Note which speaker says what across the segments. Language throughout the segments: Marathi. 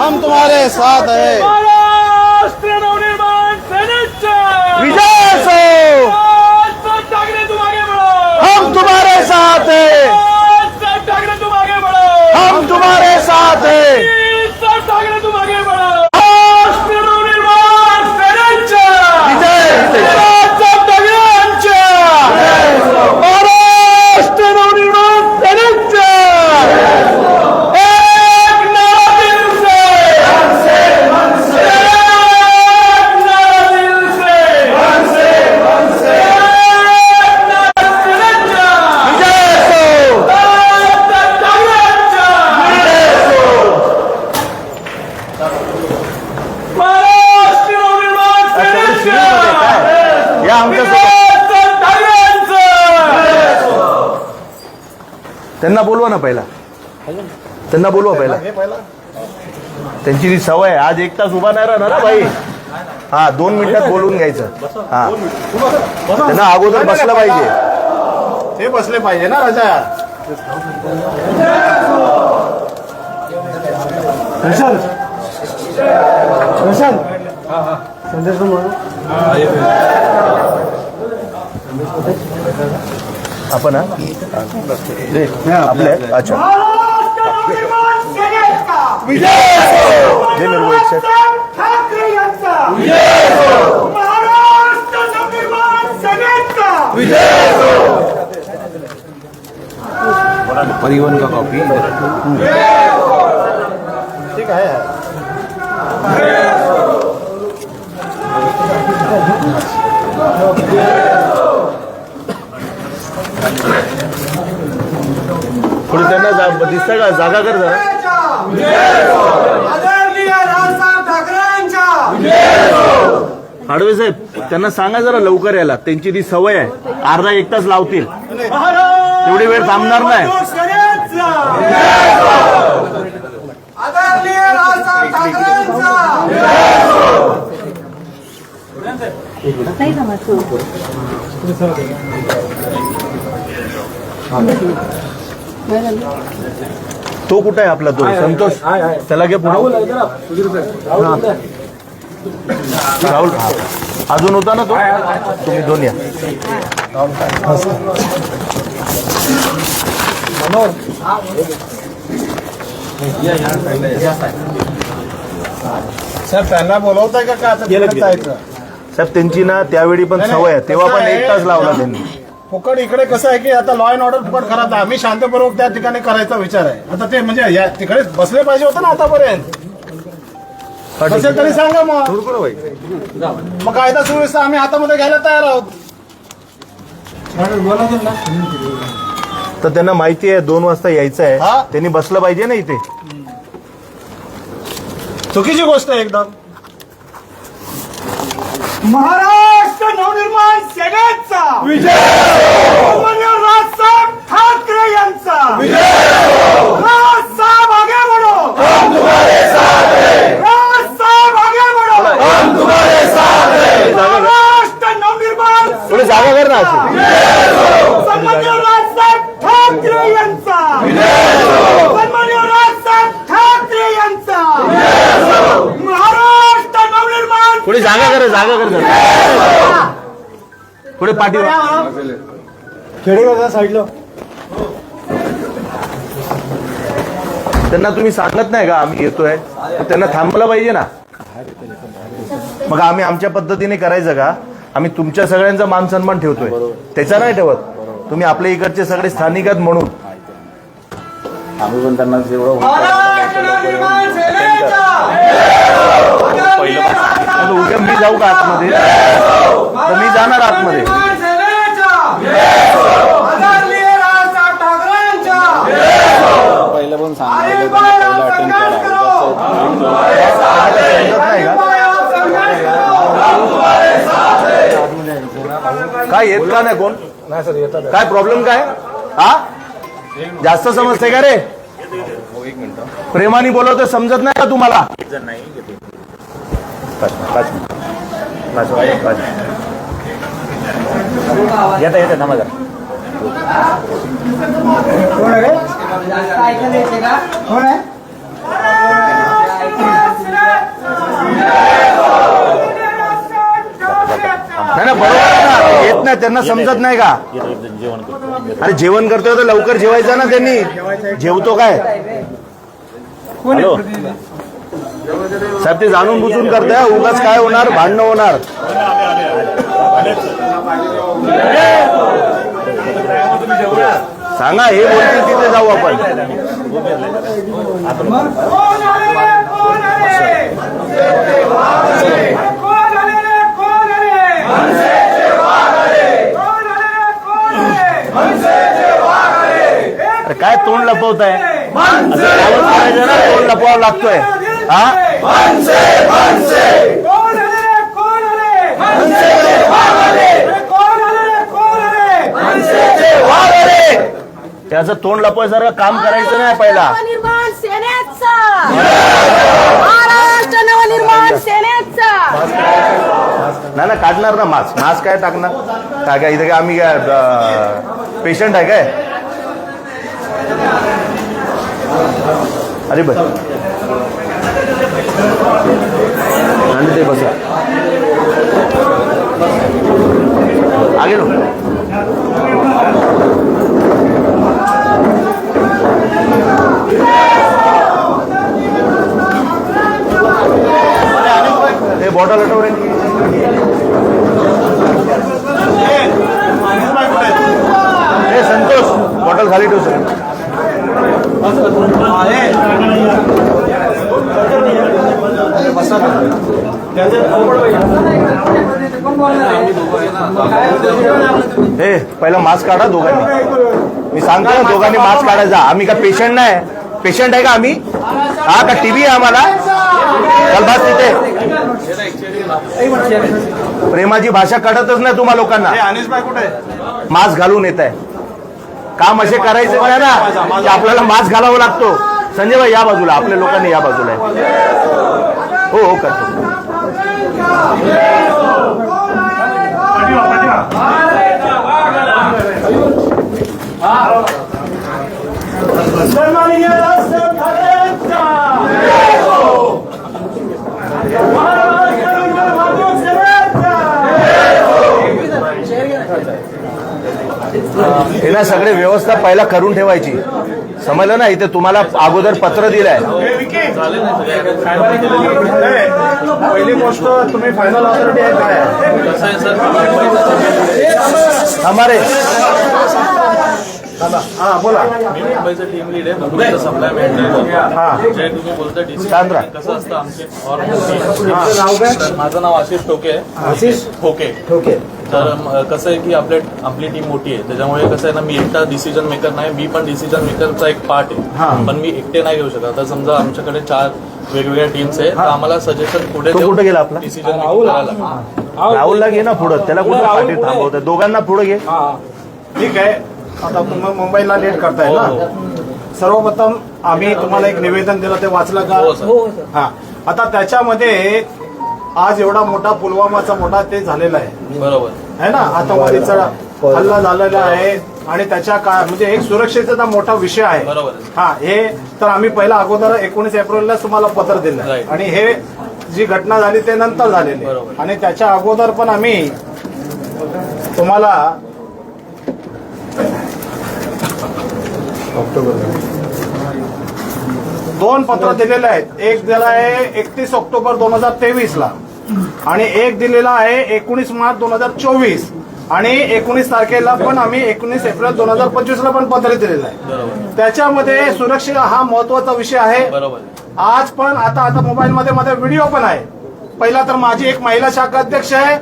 Speaker 1: हम तुम्हारे साथ है। त्यांना बोलवा ना पहिला. त्यांना बोलवा पहिला. त्यांची ती सवय आहे. आज एक तास उभा नाही राहणार हा भाई हा दोन मिनिटात बोलून घ्यायचं. हा. त्यांना अगोदर बसलं पाहिजे.
Speaker 2: ते बसले पाहिजे ना राजा.
Speaker 1: आपण हा? हे, आपले आहेत? अच्छा. दे मेरे को एक सेट
Speaker 3: ठाकरे यांचा महाराष्ट्र नवनिर्माण सेनेचा
Speaker 4: परिवहन का कॉपी?
Speaker 2: ठीक आहे
Speaker 1: थोडी त्यांना जा- दिसतं का जागा कर जरा. आडवे साहेब त्यांना सांगा जरा लवकर यायला. त्यांची ती सवय आहे अर्धा एक तास लावतील. तेवढी वेळ थांबणार नाही.
Speaker 5: नाही
Speaker 1: तो कुठे आहे आपला तो? संतोष? त्याला घे पुढे. राहुल. अजून होता ना तो? तुम्ही दोन या.
Speaker 2: सर त्यांना बोलवताय का? का आता तिकडे जायचं?
Speaker 1: साहेब त्यांची ना त्यावेळी पण सवय आहे. तेव्हा पण एक तास? लावला त्यांनी.
Speaker 2: फुकट इकडे कसं आहे की आता लॉ अँड ऑर्डर फुकट खराब आहे. आम्ही शांतपूर्वक त्या ठिकाणी करायचा विचार आहे. आता ते म्हणजे या तिकडे बसले पाहिजे होतं ना आतापर्यंत. असेल तरी सांगा मग. मग कायदा सुव्यवस्था आम्ही हातामध्ये घ्यायला तयार आहोत.
Speaker 1: तर त्यांना माहिती आहे दोन वाजता यायचं
Speaker 2: हा.
Speaker 1: आहे त्यांनी बसलं पाहिजे ना इथे.
Speaker 2: चुकीची गोष्ट आहे एकदम.
Speaker 3: महाराष्ट्र नवनिर्माण सेनेचा. सन्माननीय राजसाहेब ठाकरे यांचा. राजसाहेब आगे बढ़ो राजसाहेब आगे बढ़ो महाराष्ट्र नवनिर्माण
Speaker 1: थोडी जागा कर ना अशी.
Speaker 3: सन्माननीय राजसाहेब ठाकरे यांचा सन्माननीय राजसाहेब ठाकरे यांचा महाराष्ट्र नवनिर्माण
Speaker 1: थोडी जागा कर जागा कर जरा. थोडे पाठी त्यांना तुम्ही सांगत नाही का आम्ही येतोय? तर त्यांना थांबलं पाहिजे ना. मग आम्ही आमच्या पद्धतीने करायचं का? आम्ही तुमच्या सगळ्यांचा मान सन्मान ठेवतोय. त्याचा नाही ठेवत. तुम्ही आपल्या इकडचे सगळे स्थानिक आहेत म्हणून.
Speaker 4: आम्ही पण त्यांना जेवढं
Speaker 3: महाराष्ट्र नवनिर्माण सेनेचा
Speaker 1: मग उद्या मी जाऊ का आतमध्ये तर मी जाणार आतमध्ये
Speaker 3: नवनिर्माण सेनेचा आदरणीय राजसाहेब ठाकरेंच्या
Speaker 4: पहिलं पण
Speaker 3: आई
Speaker 4: सांगितलं
Speaker 3: बाय
Speaker 4: पहिलं
Speaker 3: आप
Speaker 4: अटेंड
Speaker 3: संघर्ष
Speaker 4: करा
Speaker 3: करो
Speaker 1: समजत नाही
Speaker 3: आई
Speaker 1: का
Speaker 3: बाय आप संघर्ष करो
Speaker 1: काय येत का नाही कोण? काय प्रॉब्लेम काय? हा? जास्त समजते का रे? प्रेमाने बोलवतो समजत नाही का तुम्हाला. येता येता थांबा जरा. नाही नाही त्यांना समजत नाही का? अरे जेवण करतोय तर लवकर जेवायचं ना त्यांनी. जेवतो काय? हॅलो? साहेब ते जाणून बुजून करताय उगाच काय होणार? भांडणं होणार. सांगा हे बोलतील तिथे जाऊ आपण.
Speaker 3: कोण
Speaker 1: अरे काय तोंड लपवताय? तोंड लपवावं लागतोय. हा? त्याचं तोंड लपवायसारखं काम करायचं नाही पहिला. नाही ना काढणार ना मास्क. मास्क काय टाकणार? काय काय इथे काय आम्ही काय पेशंट आहे काय? अरे बस आणि ते बसा आगे लो हे बॉटल हटव रे. हे संतोष बॉटल खाली ठेव सर हे पहिला मास्क काढा दोघांनी. मी सांगतो ना दोघांनी मास्क काढायचा. आम्ही का पेशंट नाही. पेशंट आहे का आम्ही? हा का टीव्ही आहे आम्हाला? चल बस तिथे. प्रेमाची भाषा कळतच नाही तुम्हा लोकांना? मास्क घालून येत आहे. काम असे करायचे बघा ना की आपल्याला मास्क घालावा लागतो. संजय भाई या बाजूला आपल्या लोकांनी या बाजूला आहे. हो हो करतो
Speaker 2: सन्माननीय राजसाहेब ठाकरेंचा. महाराष्ट्र नवनिर्माण सेनेचा.
Speaker 1: ना सगळे व्यवस्था पहिला करून ठेवायची. समजलं ना? इथे तुम्हाला अगोदर पत्र दिलंय.
Speaker 2: हे विकी. नाही, पहिली गोष्ट तुम्ही फायनल ऑथॉरिटी आहे काय
Speaker 1: हमारे.
Speaker 2: हा बोला.
Speaker 6: मुंबईचं टीम लीड आहे सप्लाय तुम्ही बोलता. कसं असतं आमचे? माझं नाव आशिष ठोके आहे. आशिष ठोके.
Speaker 1: ओके
Speaker 6: तर कसं आहे की आपल्या आपली टीम मोठी आहे. त्याच्यामुळे कसं आहे ना मी एकटा डिसिजन मेकर नाही मी पण डिसिजन मेकरचा एक पार्ट आहे. पण मी एकटे नाही घेऊ शकत. आता समजा आमच्याकडे चार वेगवेगळ्या टीम्स आहेत तर आम्हाला सजेशन पुढे
Speaker 1: तो कुठे गेला आपला?
Speaker 6: डिसिजन
Speaker 1: राहुलला घे ना पुढं. त्याला कुठं थांबवतंय? दोघांना पुढे घे.
Speaker 2: ठीक आहे. आता तुम्ही मुंबईला लेट करताय ना? सर्वप्रथम आम्ही तुम्हाला एक निवेदन दिलं ते वाचलं का?
Speaker 6: हो सर.
Speaker 2: हा. आता त्याच्यामध्ये आज एवढा मोठा पुलवामाचा मोठा ते झालेला आहे.
Speaker 6: बरोबर.
Speaker 2: है ना? आतंकवादीचा हल्ला झालेला आहे आणि त्याच्या काय म्हणजे एक सुरक्षेचा मोठा विषय आहे.
Speaker 6: बरोबर.
Speaker 2: हा हे तर आम्ही पहिला अगोदर एकोणीस एप्रिलला तुम्हाला पत्र दिलं. आणि हे जी घटना झाली ते नंतर झालेली. आणि त्याच्या अगोदर पण आम्ही तुम्हाला दोन पत्र दिलेले आहेत. एक दिलं आहे एकतीस ऑक्टोबर दोन हजार तेवीस ला आणि एक दिलेला आहे एकोणीस मार्च दोन हजार चोवीस. आणि एकोणीस तारखेला पण आम्ही एकोणीस एप्रिल दोन हजार पंचवीस ला पण पत्र दिलेलं आहे. त्याच्यामध्ये सुरक्षा हा महत्त्वाचा विषय आहे.
Speaker 6: बरोबर.
Speaker 2: आज पण आता आता मोबाईल मध्ये माझा व्हिडिओ पण आहे. पहिला तर माझी एक महिला शाखा अध्यक्ष आहे.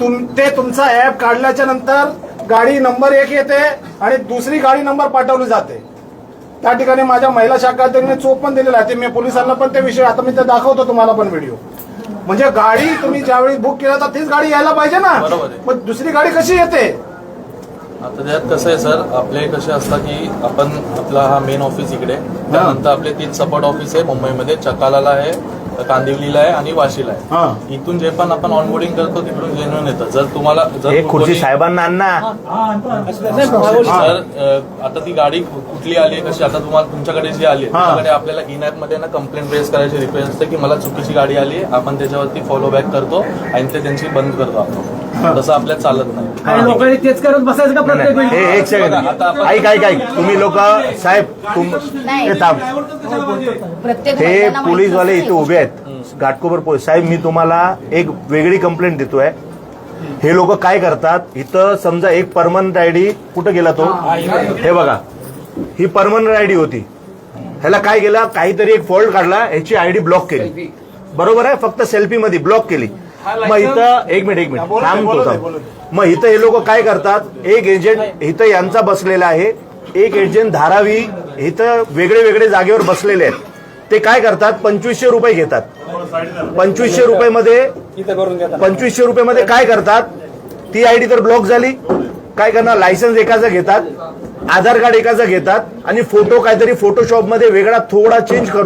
Speaker 2: तुम ते तुमचा ऍप काढल्याच्या नंतर गाडी नंबर एक येते आणि दुसरी गाडी नंबर पाठवली जाते. त्या ठिकाणी माझ्या महिला शाखा चोप पण दिलेला आहे. ते मी पोलिसांना पण ते विषय आता मी ते दाखवतो तुम्हाला पण व्हिडिओ म्हणजे गाडी तुम्ही ज्यावेळी बुक केला तर तीच गाडी यायला पाहिजे ना?
Speaker 6: बरोबर आहे.
Speaker 2: मग दुसरी गाडी कशी येते?
Speaker 6: आता त्यात कसं आहे सर आपले कसे असतात की आपण आपला हा मेन ऑफिस इकडे. त्यानंतर आपले तीन सपोर्ट ऑफिस आहे मुंबईमध्ये. चकालाला आहे कांदिवलीला आहे आणि वाशीला
Speaker 2: हा.
Speaker 6: आहे इथून जे पण आपण ऑनबोर्डिंग करतो तिकडून जेन्युन येतं. जर तुम्हाला जर
Speaker 1: एक खुर्ची साहेबांना आण
Speaker 6: सर आता ती गाडी कुठली आली कशी? आता तुम्हाला तुमच्याकडे जी आली आहे,
Speaker 2: हा.
Speaker 6: त्याच्याकडे आपल्याला इन ऍपमध्ये ना कंप्लेंट रेस करायची रिक्वेस्ट असते की मला चुकीची गाडी आली आहे आपण त्याच्यावरती फॉलो बॅक करतो आणि ते त्यांची बंद करतो आपण. तसं आपल्याला चालत नाही.
Speaker 3: काही लोकांनी तेच करत बसायचं का प्रत्येक वेळी?
Speaker 1: हे एक सेकंड
Speaker 6: आता आपण-
Speaker 1: ऐक ऐक ऐक. तुम्ही लोक साहेब तुम
Speaker 7: नाही.
Speaker 1: हे थांब.
Speaker 7: प्रत्येक
Speaker 1: हे
Speaker 7: महिन्याला
Speaker 1: पोलीसवाले इथे उभे आहेत. घाटकोपर पोलीस साहेब मी तुम्हाला एक वेगळी कंप्लेंट देतोय. हे लोक काय करतात? इथं समजा एक परमनंट आयडी कुठं गेला तो? हे. बघा. ही परमनंट आयडी होती. ह्याला काय केलं? काहीतरी एक फॉल्ट काढला. ह्याची आयडी ब्लॉक केली. बरोबर आहे? फक्त सेल्फी मध्ये ब्लॉक केली. मग इथं एक मिनिट एक मिनिट. थांबतो थांब. मग इथं हे लोक काय करतात? एक एजंट इथं यांचा बसलेला आहे. एक एजंट धारावी इथं वेगळे वेगळे जागेवर बसलेले आहेत. ते काय करतात? पंचवीसशे रुपये घेतात. पंचवीसशे रुपये पंचवीसशे रुपये मध्ये काय करतात? ती आयडी तर ब्लॉक झाली. काय करणार? लायसन्स एकाचं घेतात. आधार कार्ड एकाचा घेतात. आणि फोटो काहीतरी फोटोशॉपमध्ये वेगळा थोडा चेंज करून